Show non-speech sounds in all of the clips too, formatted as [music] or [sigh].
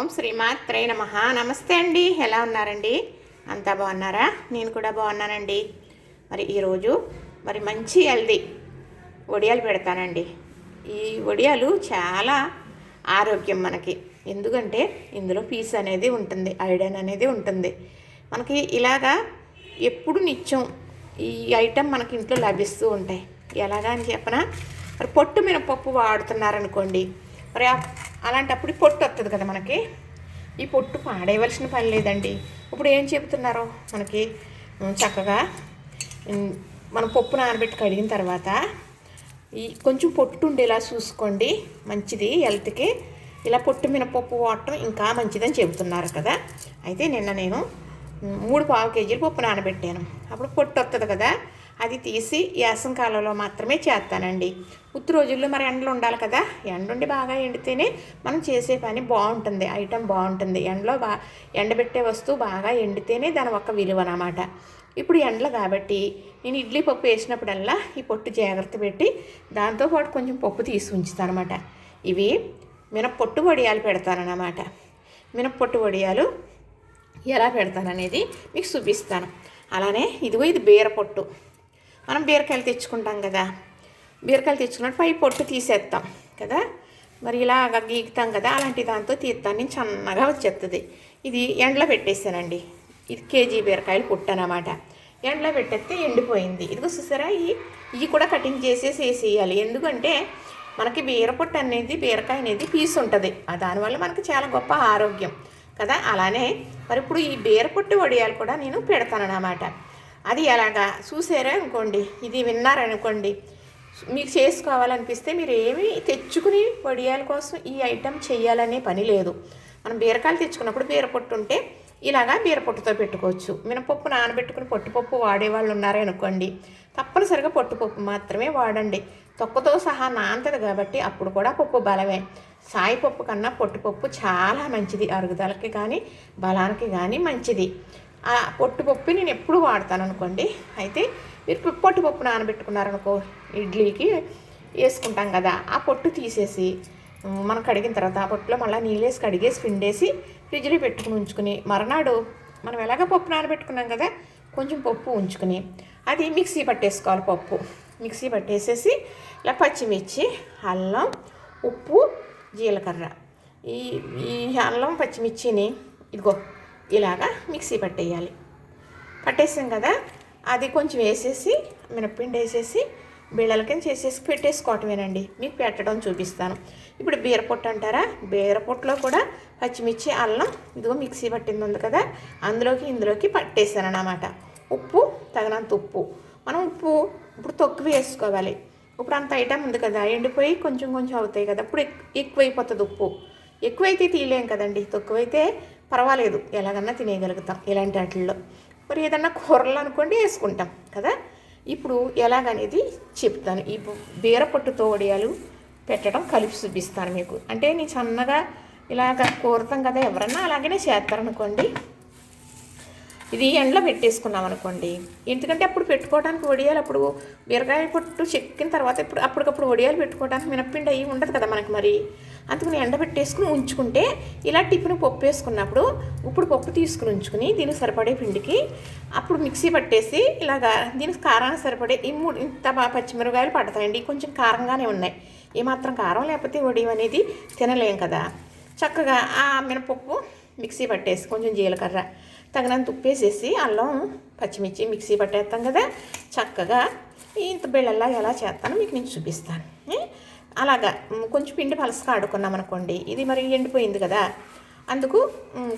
ఓం శ్రీమాత్రే నమ. నమస్తే అండి. ఎలా ఉన్నారండి? అంతా బాగున్నారా? నేను కూడా బాగున్నానండి. మరి ఈరోజు మరి మంచి హెల్దీ వడియాలు పెడతానండి. ఈ వడియాలు చాలా ఆరోగ్యం మనకి. ఎందుకంటే ఇందులో పీస్ అనేది ఉంటుంది ఐడన్ అనేది ఉంటుంది. మనకి ఇలాగా ఎప్పుడు నిత్యం ఈ ఐటెం మనకి ఇంట్లో లభిస్తూ ఉంటాయి. ఎలాగా అని చెప్పనా? మరి పొట్టు మినపప్పు వాడుతున్నారనుకోండి మరి ఆ- అలాంటప్పుడు పొట్టు వస్తుంది కదా మనకి. ఈ పొట్టు పాడేయవలసిన పని లేదండి. ఇప్పుడు ఏం చెబుతున్నారో? మనకి చక్కగా మనం పప్పు నానబెట్టి కడిగిన తర్వాత ఈ కొంచెం పొట్టు ఉండేలా చూసుకోండి. మంచిది హెల్త్కి ఇలా పొట్టు మినపప్పు వాడటం ఇంకా మంచిదని చెబుతున్నారు కదా. అయితే నిన్న నేను మూడు పావు కేజీలు పప్పు నానబెట్టాను. అప్పుడు పొట్టు వస్తుంది కదా. అది తీసి యాసం కాలంలో మాత్రమే చేస్తానండి. ఉత్తు రోజుల్లో మరి ఎండలు ఉండాలి కదా. ఎండుండి బాగా ఎండితేనే మనం చేసే పని బాగుంటుంది. ఐటెం బాగుంటుంది. ఎండలో బా ఎండబెట్టే వస్తువు బాగా ఎండితేనే దాని ఒక విలువ అన్నమాట. ఇప్పుడు ఎండలు కాబట్టి నేను ఇడ్లీ పప్పు వేసినప్పుడల్లా ఈ పొట్టు జాగ్రత్త పెట్టి దాంతోపాటు కొంచెం పప్పు తీసి ఉంచుతాను అనమాట ఇవి మినప్పొట్టు వడియాలు పెడతానన్నమాట మినప్పొట్టు వడియాలు ఎలా పెడతాననేది మీకు చూపిస్తాను. అలానే ఇదిగో ఇది బీర పొట్టు మనం బీరకాయలు తెచ్చుకుంటాం కదా. బీరకాయలు తెచ్చుకున్నట్టు పై పొట్టు తీసేస్తాం కదా. మరి ఇలాగ గీకుతాం కదా అలాంటి దాంతో తీస్తాను నేను సన్నగా వచ్చేస్తుంది ఇది ఎండలో పెట్టేసానండి. ఇది కేజీ బీరకాయలు పొట్టు అనమాట ఎండలో పెట్టేస్తే ఎండిపోయింది. ఇదిగో చూసారా ఈ ఇవి కూడా కటింగ్ చేసేసి వేసేయాలి. ఎందుకంటే మనకి బీరపొట్టు అనేది బీరకాయ అనేది పీస్ ఉంటుంది. ఆ దానివల్ల మనకి చాలా గొప్ప ఆరోగ్యం కదా. అలానే మరి ఇప్పుడు ఈ బీరపొట్టు వడియాలు కూడా నేను పెడతానన్నమాట. అది ఎలాగా చూసారా అనుకోండి. ఇది విన్నారనుకోండి. మీకు చేసుకోవాలనిపిస్తే మీరు ఏమి తెచ్చుకుని వడియాల కోసం ఈ ఐటెం చేయాలనే పని లేదు. మనం బీరకాయలు తెచ్చుకున్నప్పుడు బీరపొట్టు ఉంటే ఇలాగా బీరపొట్టుతో పెట్టుకోవచ్చు. మినపప్పు నానబెట్టుకుని పొట్టుపప్పు వాడేవాళ్ళు వాళ్ళు ఉన్నారనుకోండి తప్పనిసరిగా పొట్టుపప్పు మాత్రమే వాడండి. తొక్కతో సహా నాంతది కాబట్టి అప్పుడు కూడా పప్పు బలమే. సాయిపప్పు కన్నా పొట్టుపప్పు చాలా మంచిది. అరుగుదలకి కానీ బలానికి కానీ మంచిది. ఆ పొట్టుపప్పు నేను ఎప్పుడు వాడతాను అనుకోండి. అయితే మీరు పొట్టుపప్పు నానబెట్టుకున్నారనుకో ఇడ్లీకి వేసుకుంటాం కదా ఆ పొట్టు తీసేసి మనం కడిగిన తర్వాత ఆ పొట్టులో మళ్ళీ నీళ్ళేసి కడిగేసి పిండేసి ఫ్రిడ్జ్లో పెట్టుకుని ఉంచుకుని మరునాడు మనం ఎలాగ పప్పు నానబెట్టుకున్నాం కదా కొంచెం పప్పు ఉంచుకుని అది మిక్సీ పట్టేసుకోవాలి పప్పు. మిక్సీ పట్టేసేసి ఇలా పచ్చిమిర్చి అల్లం ఉప్పు జీలకర్ర. ఈ ఈ అల్లం పచ్చిమిర్చిని ఇదిగో ఇలాగా మిక్సీ పట్టేయాలి. పట్టేసాం కదా అది కొంచెం వేసేసి మినప్పిండి వేసేసి బిళ్ళల కింద చేసేసి పెట్టేసుకోవటమేనండి. మీకు పెట్టడం చూపిస్తాను. ఇప్పుడు బీరపొట్టు అంటారా? బీరపొట్టులో కూడా పచ్చిమిర్చి అల్లం ఇదిగో మిక్సీ పట్టింది ఉంది కదా అందులోకి ఇందులోకి పట్టేసాను అన్నమాట ఉప్పు తగినంత ఉప్పు. మనం ఉప్పు ఇప్పుడు తొక్కు వేసుకోవాలి. ఇప్పుడు అంత ఐటమ్ ఉంది కదా ఎండిపోయి కొంచెం కొంచెం అవుతాయి కదా ఇప్పుడు ఎక్కువైపోతుంది ఉప్పు. ఎక్కువైతే తీయలేం కదండి. తక్కువైతే పర్వాలేదు ఎలాగన్నా తినేయగలుగుతాం ఇలాంటి వాటిల్లో. మరి ఏదన్నా కూరలు అనుకోండి వేసుకుంటాం కదా. ఇప్పుడు ఎలాగనేది చెప్తాను. ఈ బీర పొట్టుతో వడియాలు పెట్టడం కలిపి చూపిస్తాను మీకు. అంటే నేను సన్నగా ఇలాగ కోరుతాం కదా ఎవరన్నా అలాగనే చేస్తారనుకోండి. ఇది ఎండలో పెట్టేసుకున్నాం అనుకోండి. ఎందుకంటే అప్పుడు పెట్టుకోవడానికి వడియాలు అప్పుడు బీరకాయ పొట్టు చెక్కిన తర్వాత ఇప్పుడు అప్పటికప్పుడు వడియాలు పెట్టుకోవడానికి మినప్పిండి అయ్యి ఉండదు కదా మనకి మరి. అందుకని ఎండ పెట్టేసుకుని ఉంచుకుంటే ఇలా టిఫిన్ పప్పు వేసుకున్నప్పుడు ఇప్పుడు పప్పు తీసుకుని ఉంచుకుని దీనికి సరిపడే పిండికి అప్పుడు మిక్సీ పట్టేసి ఇలాగా దీనికి కారానికి సరిపడే ఈ మూడు ఇంత పచ్చిమిరకాయలు పడతాయండి. కొంచెం కారంగానే ఉన్నాయి. ఏమాత్రం కారం లేకపోతే వడియం అనేది తినలేం కదా. చక్కగా ఆ మినపప్పు మిక్సీ పట్టేసి కొంచెం జీలకర్ర తగినంత ఉప్పేసేసి అల్లం పచ్చిమిర్చి మిక్సీ పట్టేస్తాం కదా. చక్కగా ఇంత బిళ్ళల్లా ఎలా చేస్తానో మీకు నేను చూపిస్తాను. అలాగా కొంచెం పిండి పలసగా ఆడుకున్నాం అనుకోండి ఇది మరి ఎండిపోయింది కదా. అందుకు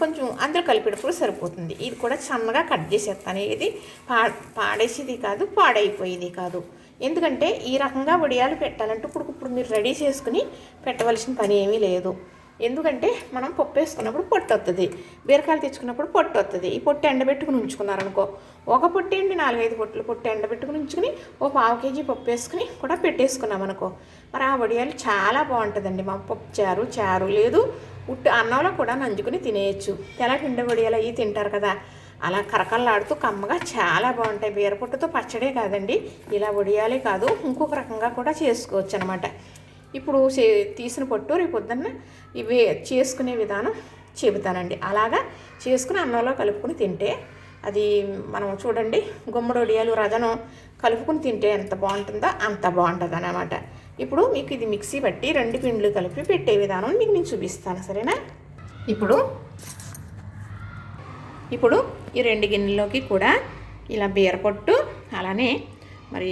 కొంచెం అందులో కలిపేటప్పుడు సరిపోతుంది. ఇది కూడా సన్నగా కట్ చేసేస్తాను. ఇది పా పాడేసేది కాదు పాడైపోయేది కాదు. ఎందుకంటే ఈ రకంగా వడియాలు పెట్టాలంటే ఇప్పుడు ఇప్పుడు మీరు రెడీ చేసుకుని పెట్టవలసిన పని ఏమీ లేదు. ఎందుకంటే మనం పప్పు వేసుకున్నప్పుడు పొట్టు వస్తుంది బీరకాయలు తెచ్చుకున్నప్పుడు పొట్టు వస్తుంది ఈ పొట్టు ఎండబెట్టుకుని ఉంచుకున్నారనుకో ఒక పొట్టు ఏంటి? నాలుగైదు పొట్లు పొట్టు ఎండబెట్టుకుని ఉంచుకుని ఓ పావు కేజీ పప్పు వేసుకుని కూడా పెట్టేసుకున్నాం అనుకో మరి ఆ వడియాలు చాలా బాగుంటుందండి. మా పప్పు చారు చారు లేదు ఉట్టు అన్నంలో కూడా నంజుకుని తినేయచ్చు. తెల్లపిండి వడియాలు అవి తింటారు కదా అలా కరకల్లాడుతూ కమ్మగా చాలా బాగుంటాయి. బీరపొట్టుతో పచ్చడే కాదండి ఇలా వడియాలే కాదు ఇంకొక రకంగా కూడా చేసుకోవచ్చు అనమాట ఇప్పుడు తీసిన పొట్టు రేపు పొద్దున్న ఇవి చేసుకునే విధానం చెబుతానండి. అలాగా చేసుకుని అన్నంలో కలుపుకుని తింటే అది మనం చూడండి గుమ్మడొడియాలు రజనం కలుపుకుని తింటే ఎంత బాగుంటుందో అంత బాగుంటుంది అనమాట ఇప్పుడు మీకు ఇది మిక్సీ పట్టి రెండు పిండ్లు కలిపి పెట్టే విధానం మీకు నేను చూపిస్తాను సరేనా? ఇప్పుడు ఇప్పుడు ఈ రెండు గిన్నెల్లోకి కూడా ఇలా బీర పొట్టు అలానే మరి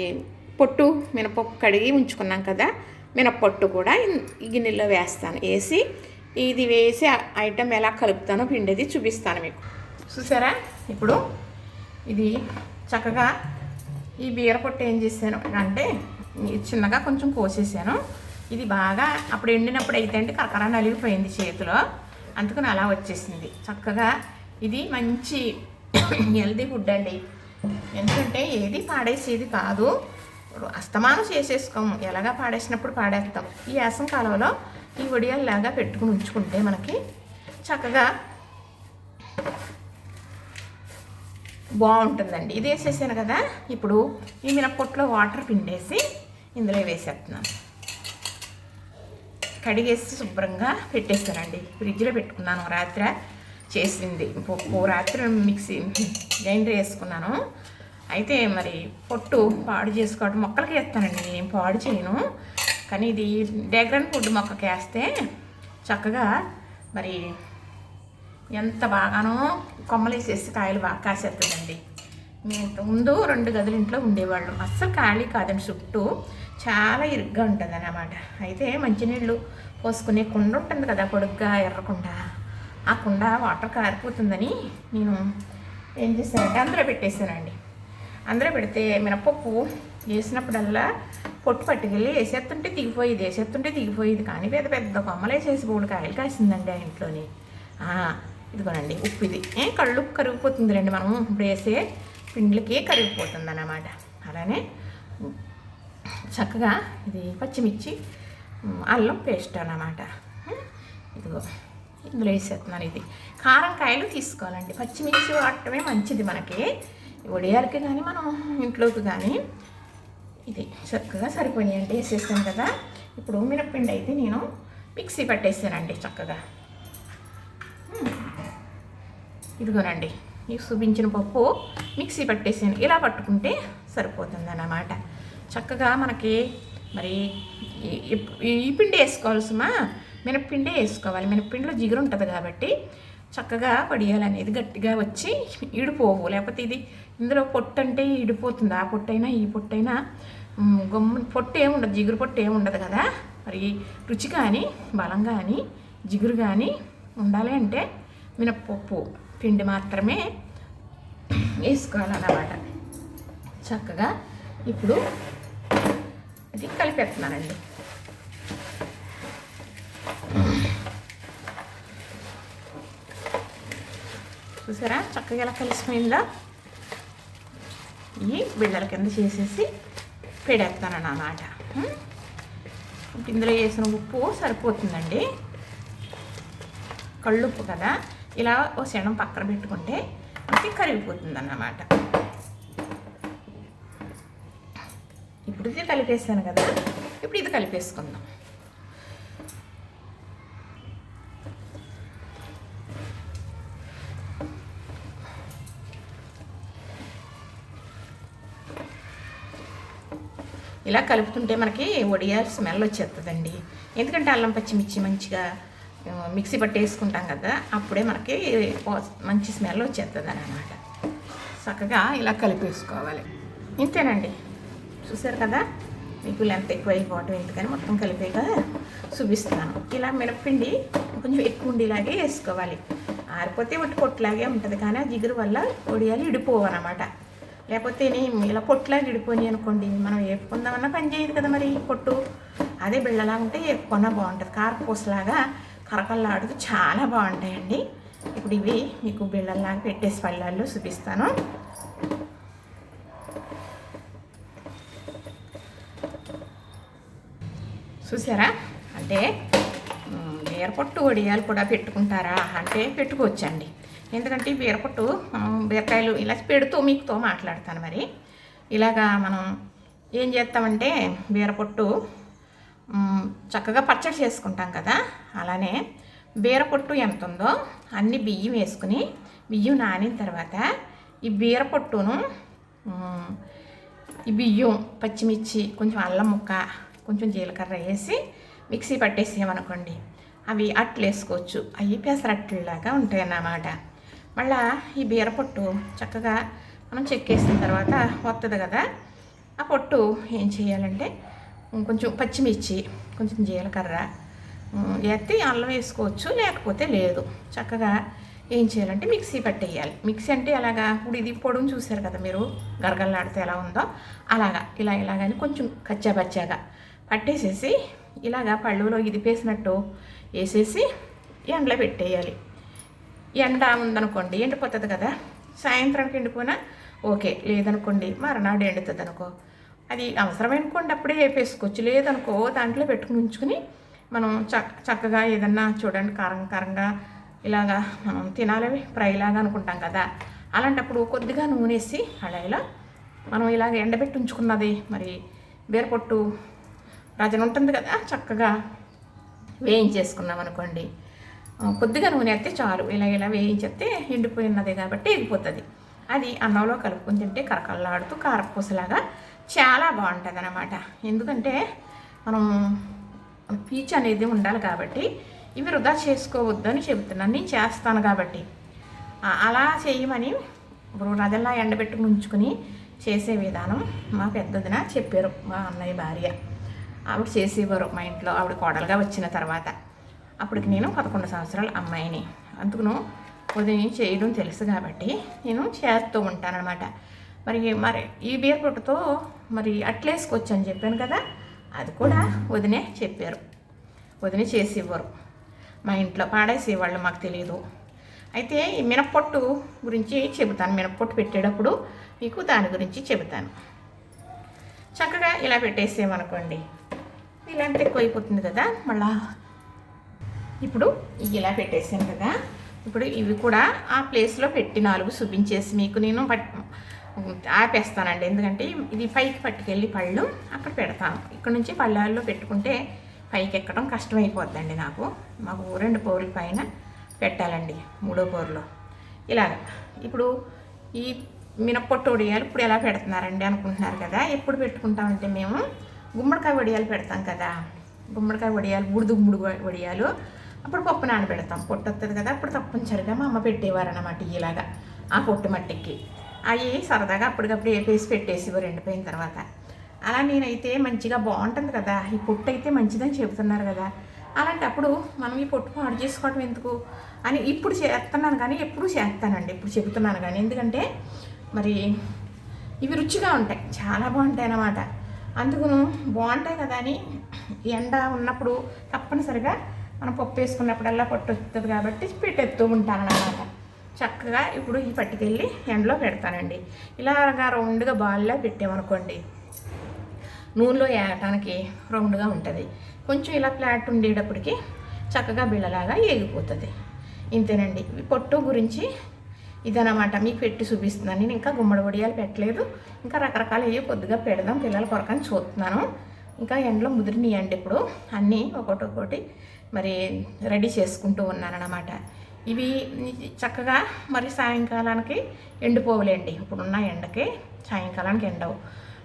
పొట్టు మినపప్పు కడిగి ఉంచుకున్నాం కదా మినప్పొట్టు కూడా ఈ గిన్నెలో వేస్తాను. వేసి ఇది వేసి ఐటెం ఎలా కలుపుతానో పిండిది చూపిస్తాను మీకు. చూసారా? ఇప్పుడు ఇది చక్కగా ఈ బీర పొట్టు ఏం చేశాను అంటే చిన్నగా కొంచెం కోసేసాను. ఇది బాగా అప్పుడు ఎండినప్పుడు అయితే అంటే కరకర నలిగిపోయింది చేతిలో. అందుకని అలా వచ్చేసింది. చక్కగా ఇది మంచి [coughs] హెల్దీ ఫుడ్ అండి. ఎందుకంటే ఏది పాడేసేది కాదు. అస్తమానం చేసేసుకోము. ఎలాగా పాడేసినప్పుడు పాడేస్తాం. ఈ వేసం కాలంలో ఈ వడియాల్లాగా పెట్టుకుని ఉంచుకుంటే మనకి చక్కగా బాగుంటుందండి. ఇది వేసేసాను కదా. ఇప్పుడు ఈ మినప్పొట్లో వాటర్ పిండేసి ఇందులో వేసేస్తున్నాను. కడిగేసి శుభ్రంగా పెట్టేస్తానండి. ఫ్రిడ్జ్లో పెట్టుకున్నాను. రాత్రి చేసింది. పప్పు రాత్రి మిక్సీ గ్రైండర్ వేసుకున్నాను. అయితే మరి పొట్టు పాడు చేసుకోవడం మొక్కలకి వేస్తానండి నేను పాడు చేయను. కానీ ఇది డేగ్రన్ ఫుడ్ మొక్కకి వేస్తే చక్కగా మరి ఎంత బాగానో కొమ్మలు వేసేసి కాయలు బాగా కాసేస్తుందండి. మేము ముందు రెండు గదులు ఇంట్లో ఉండేవాళ్ళం. అస్సలు ఖాళీ కాదండి చుట్టూ. చాలా ఇరుగ్గా ఉంటుంది అన్నమాట అయితే మంచినీళ్ళు పోసుకునే కుండ ఉంటుంది కదా పొడుగ్గా ఎర్రకుండా. ఆ కుండ వాటర్ కారిపోతుందని నేను ఏం చేశానంటే అందులో పెట్టేశానండి. అందులో పెడితే మినపప్పు వేసినప్పుడల్లా పొట్టు పట్టుకెళ్ళి వేసేస్తుంటే దిగిపోయేది వేసేస్తుంటే దిగిపోయేది. కానీ పెద్ద పెద్ద కొమ్మలు వేసేసి మూడు కాయలు కాసిందండి ఆ ఇంట్లోని. ఇదిగోనండి ఉప్పు ఇది. ఏ కళ్ళు కరిగిపోతుంది రండి మనం. ఇప్పుడు వేసే పిండ్లకే కరిగిపోతుంది అన్నమాట అలానే చక్కగా ఇది పచ్చిమిర్చి అల్లం పేస్ట్ అన్నమాట. ఇదిగో ఇందులో వేసేస్తున్నాను ఇది. కారం కాయలు తీసుకోవాలండి. పచ్చిమిర్చి వాడటమే మంచిది మనకి. వడియాలకి కానీ మనం ఇంట్లోకి కానీ ఇది చక్కగా సరిపోయినాయండి వేసేసాను కదా. ఇప్పుడు మినప్పిండి అయితే నేను మిక్సీ పట్టేసానండి చక్కగా. ఇదిగోనండి మీకు చూపించిన పప్పు మిక్సీ పట్టేసాను. ఇలా పట్టుకుంటే సరిపోతుంది అన్నమాట చక్కగా మనకి మరి ఈ- పిండి వేసుకోవాల్సిమా? మినప్పిండే వేసుకోవాలి. మినప్పిండిలో జిగురు ఉంటుంది కాబట్టి చక్కగా పడియాలనేది గట్టిగా వచ్చి ఇడిపోవు. లేకపోతే ఇది ఇందులో పొట్టు అంటే ఇడిపోతుంది. ఆ పొట్టైనా ఈ పొట్టైనా మ్, గమ్ము పొట్టు ఏముండదు జిగురు పొట్టు ఏముండదు కదా? మరి రుచి కానీ బలం కానీ జిగురు కానీ ఉండాలి అంటే మినప్పప్పు పిండి మాత్రమే వేసుకోవాలన్నమాట. చక్కగా ఇప్పుడు అది కలిపేస్తున్నానండి. చూసారా? చక్కగా ఎలా కలిసిపోయిందా? ఇవి బిళ్ళల కింద చేసేసి పెడేస్తాను అన్నమాట. ఇందులో వేసిన ఉప్పు సరిపోతుందండి. కళ్ళుప్పు కదా? ఇలా ఓ శనం పక్కన పెట్టుకుంటే అది కరిగిపోతుంది అన్నమాట ఇప్పుడు ఇది కలిపేసాను కదా? ఇప్పుడు ఇది కలిపేసుకుందాం. ఇలా కలుపుతుంటే మనకి ఒడియాల స్మెల్ వచ్చేస్తుందండి ఎందుకంటే అల్లం పచ్చిమిర్చి మంచిగా మిక్సీ పట్టేసుకుంటాం కదా అప్పుడే మనకి మంచి స్మెల్ వచ్చేస్తుంది అనమాట చక్కగా ఇలా కలిపేసుకోవాలి. ఇంతేనండి. చూసారు కదా? మీకు లెంత్ ఎక్కువ అయిపోవటం ఎందుకని మొత్తం కలిపేగా చూపిస్తున్నాను. ఇలా మినప్పిండి కొంచెం ఎక్కువ ఉండేలాగే వేసుకోవాలి. ఆరిపోతే ఒట్టి పొట్టులాగే ఉంటుంది కానీ ఆ జిగురు వల్ల ఒడియాలు ఇడిపోవు అనమాట లేకపోతే నేను ఇలా పొట్టులా విడిపోయి అనుకోండి మనం వేపుకుందామన్నా పని చేయదు కదా మరి పొట్టు. అదే బిళ్ళలా ఉంటే వేపుకున్నా బాగుంటుంది. కారపూసలాగా కరకల్లాడుతూ చాలా బాగుంటాయండి. ఇప్పుడు ఇవి మీకు బిళ్ళల్లాగా పెట్టేసి పళ్ళల్లో చూపిస్తాను. చూసారా? అంటే మ్, బీరపొట్టు వడియాలు కూడా పెట్టుకుంటారా? అంటే పెట్టుకోవచ్చండి. ఎందుకంటే ఈ బీరపొట్టు మనం బీరకాయలు ఇలా పెడుతూ మీకుతో మాట్లాడతాను మరి. ఇలాగా మనం ఏం చేస్తామంటే బీరపొట్టు చక్కగా పచ్చడి చేసుకుంటాం కదా. అలానే బీరపొట్టు ఎంత ఉందో అన్ని బియ్యం వేసుకుని బియ్యం నానిన తర్వాత ఈ బీరపొట్టును ఈ బియ్యం పచ్చిమిర్చి కొంచెం అల్లం ముక్క కొంచెం జీలకర్ర వేసి మిక్సీ పట్టేసేయమనుకోండి. అవి అట్లు వేసుకోవచ్చు అవి పెసరట్లలాగా ఉంటాయి అన్నమాట మళ్ళా ఈ బీర పొట్టు చక్కగా మనం చెక్కేసిన తర్వాత వస్తుంది కదా ఆ పొట్టు ఏం చేయాలంటే కొంచెం పచ్చిమిర్చి కొంచెం జీలకర్ర ఉమ్, ఎత్తి అల్లం వేసుకోవచ్చు లేకపోతే లేదు. చక్కగా ఏం చేయాలంటే మిక్సీ పట్టేయాలి. మిక్సీ అంటే అలాగా ఇప్పుడు ఇది పొడును చూసారు కదా మీరు గరగల్లాడితే ఎలా ఉందో అలాగా ఇలా ఇలాగని కొంచెం కచ్చా పచ్చాగా పట్టేసేసి ఇలాగా పళ్ళులో ఇది పేసినట్టు వేసేసి ఎండలో పెట్టేయాలి. ఎండ ఉందనుకోండి ఎండిపోతుంది కదా? సాయంత్రానికి ఎండిపోయినా ఓకే లేదనుకోండి మరనాడు ఎండుతుంది అనుకో అది అవసరమైనకోండి అప్పుడే వేపేసుకోవచ్చు. లేదనుకో దాంట్లో పెట్టుకుని ఉంచుకుని మనం చక్క చక్కగా ఏదన్నా చూడండి కారం కారంగా ఇలాగా మనం తినాలి ఫ్రైలాగా అనుకుంటాం కదా? అలాంటప్పుడు కొద్దిగా నూనెసి అలా ఇలా మనం ఇలాగ ఎండబెట్టి ఉంచుకున్నది మరి బీరపొట్టు రజన ఉంటుంది కదా చక్కగా వేయించేసుకున్నాం అనుకోండి కొద్దిగా నూనె అయితే చాలు. ఇలా ఇలా వేయించేస్తే ఎండిపోయినది కాబట్టి ఎగిపోతుంది. అది అన్నంలో కలుపుకొని తింటే కరకల్లాడుతూ కారపూసలాగా చాలా బాగుంటుంది అనమాట ఎందుకంటే మనం పీచ్ అనేది ఉండాలి కాబట్టి ఇవి వృధా చేసుకోవద్దని చెబుతున్నాను. నేను చేస్తాను కాబట్టి. అలా చేయమని ఇప్పుడు రజల్లా ఎండబెట్టుకుని ఉంచుకుని చేసే విధానం మా పెద్దదిన చెప్పారు మా అన్నయ్య భార్య. ఆవిడ చేసేవారు మా ఇంట్లో. ఆవిడ కోడలుగా వచ్చిన తర్వాత. అప్పటికి నేను పదకొండు సంవత్సరాల అమ్మాయిని. అందుకును ఉదయం చేయడం తెలుసు కాబట్టి నేను చేస్తూ ఉంటానన్నమాట. మరి మరి ఈ బీర్ పొట్టుతో మరి అట్లేసుకొచ్చు అని చెప్పాను కదా అది కూడా వదినే చెప్పారు. వదిన చేసి ఇవ్వరు మా ఇంట్లో పాడేసేవాళ్ళు మాకు తెలియదు అయితే ఈ మినప్పొట్టు గురించి చెబుతాను. మినప్పొట్టు పెట్టేటప్పుడు మీకు దాని గురించి చెబుతాను. చక్కగా ఇలా పెట్టేసేమనుకోండి. ఇలాంటి ఎక్కువ అయిపోతుంది కదా మళ్ళీ ఇప్పుడు ఇలా పెట్టేసాను కదా. ఇప్పుడు ఇవి కూడా ఆ ప్లేస్లో పెట్టి నాలుగు చూపించేసి మీకు నేను పట్ ఆపేస్తానండి. ఎందుకంటే ఇది పైకి పట్టుకెళ్ళి పళ్ళు అక్కడ పెడతాను. ఇక్కడ నుంచి పళ్ళాల్లో పెట్టుకుంటే పైకి ఎక్కడం కష్టమైపోద్దండి నాకు. మాకు రెండు పోర్ల పైన పెట్టాలండి మూడో పోర్లో ఇలాగ ఇప్పుడు ఈ మినప్పొట్టు వడియాలు ఇప్పుడు ఎలా పెడుతున్నారండి అనుకుంటున్నారు కదా. ఎప్పుడు పెట్టుకుంటామంటే మేము గుమ్మడికాయ వడియాలు పెడతాం కదా. గుమ్మడికాయ వడియాలు బుడిదు గుమ్మడి వడియాలు అప్పుడు పప్పు నానబెడతాం. పొట్టు వస్తుంది కదా అప్పుడు తప్పనిసరిగా మా అమ్మ పెట్టేవారు అన్నమాట ఇలాగా ఆ పొట్టు మట్టికి. అవి సరదాగా అప్పటికప్పుడు వేపేసి పెట్టేసేవారు ఎండిపోయిన తర్వాత. అలా నేనైతే మంచిగా బాగుంటుంది కదా ఈ పొట్టు అయితే మంచిదని చెబుతున్నారు కదా. అలాంటప్పుడు మనం ఈ పొట్టు పాడు చేసుకోవడం ఎందుకు? అని ఇప్పుడు చేస్తున్నాను కానీ ఎప్పుడు చేస్తానండి ఇప్పుడు చెబుతున్నాను కానీ. ఎందుకంటే మరి ఇవి రుచిగా ఉంటాయి చాలా బాగుంటాయి అన్నమాట. అందుకును బాగుంటాయి కదా అని ఎండ ఉన్నప్పుడు తప్పనిసరిగా మనం పప్పు వేసుకున్నప్పుడల్లా పొట్టు వస్తుంది కాబట్టి పెట్టేస్తూ ఉంటాను అన్నమాట చక్కగా ఇప్పుడు ఈ పట్టుకెళ్ళి ఎండలో పెడతానండి. ఇలాగా రౌండ్గా బాల్లా పెట్టామనుకోండి నూనెలో వేయటానికి రౌండ్గా ఉంటుంది. కొంచెం ఇలా ఫ్లాట్ ఉండేటప్పటికి చక్కగా బిళ్ళలాగా ఏగిపోతుంది. ఇంతేనండి. ఈ పొట్టు గురించి ఇదనమాట మీకు పెట్టి చూపిస్తున్నాను. నేను ఇంకా గుమ్మడి వడియాలు పెట్టలేదు. ఇంకా రకరకాల ఏవి కొద్దిగా పెడదాం పిల్లల కొరకని చూస్తున్నాను. ఇంకా ఎండలో ముదిరినాయండి ఇప్పుడు. అన్నీ ఒకటి ఒకటి మరి రెడీ చేసుకుంటూ ఉన్నానన్నమాట ఇవి చక్కగా మరి సాయంకాలానికి ఎండిపోవులేండి. ఇప్పుడున్న ఎండకి సాయంకాలానికి ఎండవు.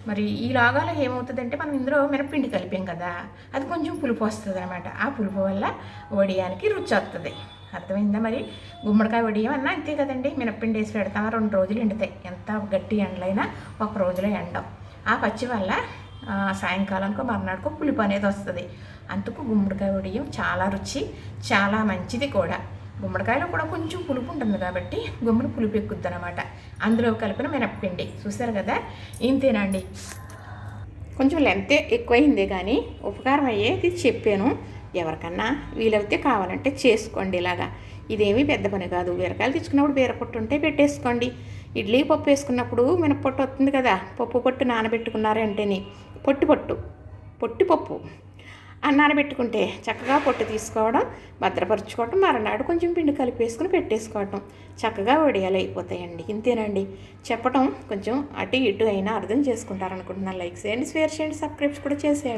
మరి ఈ లాగాలో ఏమవుతుందంటే మనం ఇందులో మినపిండి కలిపాం కదా అది కొంచెం పులుపు వస్తుంది అనమాట ఆ పులుపు వల్ల వడియానికి రుచి వస్తుంది. అర్థమైందా మరి? గుమ్మడికాయ వడియం అన్నా అంతే కదండి. మినపిండి వేసి పెడతామా రెండు రోజులు ఎండుతాయి. ఎంత గట్టి ఎండలైనా ఒక రోజులో ఎండవు. ఆ పచ్చి వల్ల సాయంకాలంకో మర్నాడుకో పులుపు అనేది వస్తుంది. అందుకు గుమ్మడికాయ వడియం చాలా రుచి చాలా మంచిది కూడా. గుమ్మడికాయలో కూడా కొంచెం పులుపు ఉంటుంది కాబట్టి గుమ్మడి పులుపు ఎక్కుద్ది అనమాట అందులో కలిపిన మినప్పిండి చూసారు కదా? ఇంతేనండి. కొంచెం లెంత్ ఎక్కువైంది కానీ ఉపకారం అయ్యేది చెప్పాను. ఎవరికన్నా వీలైతే కావాలంటే చేసుకోండి ఇలాగా. ఇదేమీ పెద్ద పని కాదు. బీరకాయలు తెచ్చుకున్నప్పుడు బీరపొట్టు ఉంటే పెట్టేసుకోండి. ఇడ్లీ పప్పు వేసుకున్నప్పుడు మినపొట్టు వస్తుంది కదా? పప్పు పొట్టు నానబెట్టుకున్నారంటేని. పొట్టి పొట్టు. పొట్టి పప్పు. నానబెట్టుకుంటే చక్కగా పొట్టు తీసుకోవడం భద్రపరుచుకోవడం మరనాడు కొంచెం పిండి కలిపేసుకుని పెట్టేసుకోవటం చక్కగా వడియాలు అయిపోతాయండి. ఇంతేనండి. చెప్పటం కొంచెం అటు ఇటు అయినా అర్థం చేసుకుంటారనుకుంటున్నాను. లైక్ చేయండి షేర్ చేయండి సబ్స్క్రైబ్స్ కూడా చేసేయండి.